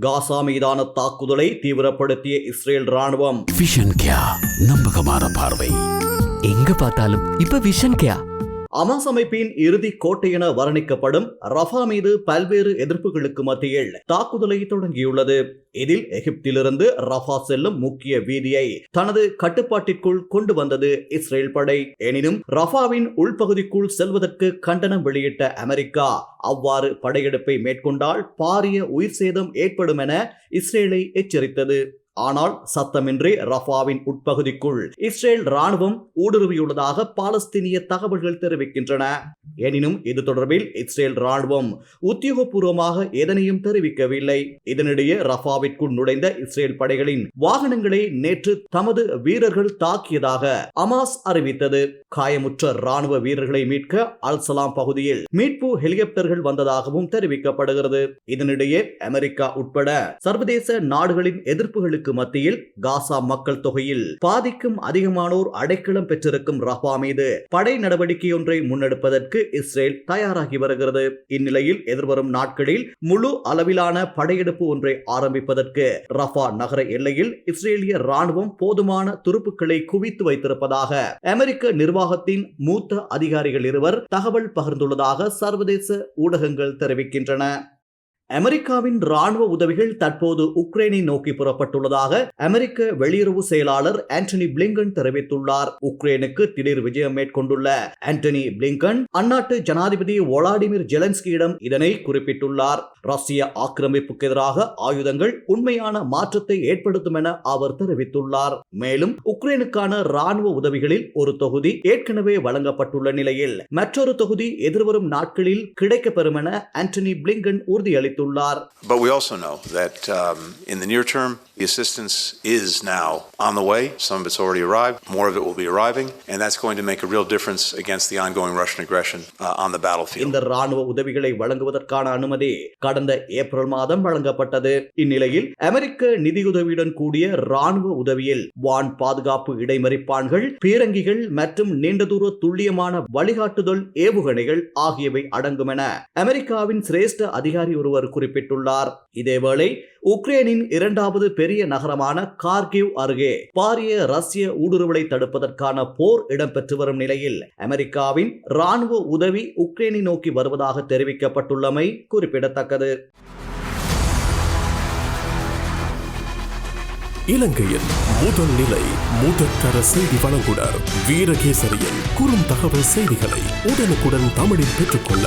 காசா மீதான தாக்குதலை தீவிரப்படுத்திய இஸ்ரேல் ராணுவம் விஷன் கியா நம்பகமான பார்வை. எங்க பார்த்தாலும் இப்ப விஷன் கேயா அமாஸ் அமைப்பின் இறுதி கோட்டை என வர்ணிக்கப்படும் ரஃபா மீது பல்வேறு எதிர்ப்புகளுக்கு மத்தியில் தாக்குதலை தொடங்கியுள்ளது. இதில் எகிப்திலிருந்து ரஃபா செல்லும் முக்கிய வீதியை தனது கட்டுப்பாட்டிற்குள் கொண்டு வந்தது இஸ்ரேல் படை. எனினும் ரஃபாவின் உள்பகுதிக்குள் செல்வதற்கு கண்டனம் வெளியிட்ட அமெரிக்கா அவ்வாறு படையெடுப்பை மேற்கொண்டால் பாரிய உயிர் சேதம் ஏற்படும் என இஸ்ரேலை எச்சரித்தது. ஆனால் சத்தமின்றி ரஃபாவின் உட்பகுதிக்குள் இஸ்ரேல் ராணுவம் ஊடுருவியுள்ளதாக பாலஸ்தீனிய தகவல்கள் தெரிவிக்கின்றன. எனினும் இது தொடர்பில் இஸ்ரேல் ராணுவம் உத்தியோகபூர்வமாக எதனையும் தெரிவிக்கவில்லை. இதனிடையே ரஃபாவிற்குள் நுழைந்த இஸ்ரேல் படைகளின் வாகனங்களை நேற்று தமது வீரர்கள் தாக்கியதாக அமாஸ் அறிவித்தது. காயமுற்ற ராணுவ வீரர்களை மீட்க அல்சலாம் பகுதியில் மீட்பு ஹெலிகாப்டர்கள் வந்ததாகவும் தெரிவிக்கப்படுகிறது. இதனிடையே அமெரிக்கா உட்பட சர்வதேச நாடுகளின் எதிர்ப்புகளுக்கு மத்தியில் காசா மக்கள் தொகையில் பாதிக்கும் அதிகமானோர் அடைக்கலம் பெற்றிருக்கும் ரஃபா மீது படை நடவடிக்கையொன்றை முன்னெடுப்பதற்கு இஸ்ரேல் தயாராகி வருகிறது. இந்நிலையில் எதிர்வரும் நாட்களில் முழு அளவிலான படையெடுப்பு ஒன்றை ஆரம்பிப்பதற்கு ரஃபா நகர எல்லையில் இஸ்ரேலிய ராணுவம் போதுமான துருப்புக்களை குவித்து வைத்திருப்பதாக அமெரிக்க நிர்வாகத்தின் மூத்த அதிகாரிகள் இருவர் தகவல் பகிர்ந்துள்ளதாக சர்வதேச ஊடகங்கள் தெரிவிக்கின்றன. அமெரிக்காவின் ராணுவ உதவிகள் தற்போது உக்ரைனை நோக்கி புறப்பட்டுள்ளதாக அமெரிக்க வெளியுறவு செயலாளர் ஆண்டனி பிளிங்கன் தெரிவித்துள்ளார். உக்ரைனுக்கு திடீர் விஜயம் மேற்கொண்டுள்ள ஆண்டனி பிளிங்கன் அந்நாட்டு ஜனாதிபதி ஒலாடிமிர் ஜெலன்ஸ்கியிடம் இதனை குறிப்பிட்டுள்ளார். ரஷ்ய ஆக்கிரமிப்புக்கு எதிராக ஆயுதங்கள் உண்மையான மாற்றத்தை ஏற்படுத்தும் என அவர் தெரிவித்துள்ளார். மேலும் உக்ரைனுக்கான ராணுவ உதவிகளில் ஒரு தொகுதி ஏற்கனவே வழங்கப்பட்டுள்ள நிலையில் மற்றொரு தொகுதி எதிர்வரும் நாட்களில் கிடைக்கப்பெறும் என ஆண்டனி பிளிங்கன் உறுதியளித்துள்ளார். But we also know that um, in the near term, the assistance is now on the way. Some of it's already arrived. More of it will be arriving. And that's going to make a real difference against the ongoing Russian aggression uh, on the battlefield. இந்த ராணுவ உதவிகளை வழங்குவதற்கான அனுமதி கடந்த April மாதம் வழங்கப்பட்டது இந்நிலையில் அமெரிக்க நிதியுதவியுடன் கூடிய ராணுவ உதவியில் வான் பாதுகாப்பு இடைமறிப்பான்கள் பீரங்கிகள் மற்றும் நீண்ட தூர துல்லியமான வழிகாட்டுதல் ஏவுகணைகள் ஆகியவை அடங்கும் என அமெரிக்காவின் சிரேஷ்ட அதிகாரி ஒருவர் குறிப்பிட்டுள்ளார் இதேவேளை உக்ரைனின் இரண்டாவது பெரிய பெரிய நகரமான கார்கிவ் அருகே பாரிய ரஷ்ய ஊடுருவலை தடுப்பதற்கான போர் இடம்பெற்று வரும் நிலையில் அமெரிக்காவின் ராணுவ உதவி உக்ரைனை நோக்கி வருவதாக தெரிவிக்கப்பட்டுள்ளமை குறிப்பிடத்தக்கது. இலங்கையின் முதல் நிலை முதற்கர செய்தி வழங்குனர் வீரகேசரியின் குறும் தகவல் செய்திகளை உடனுக்குடன் தமிழில் பெற்றுக்கொள்ள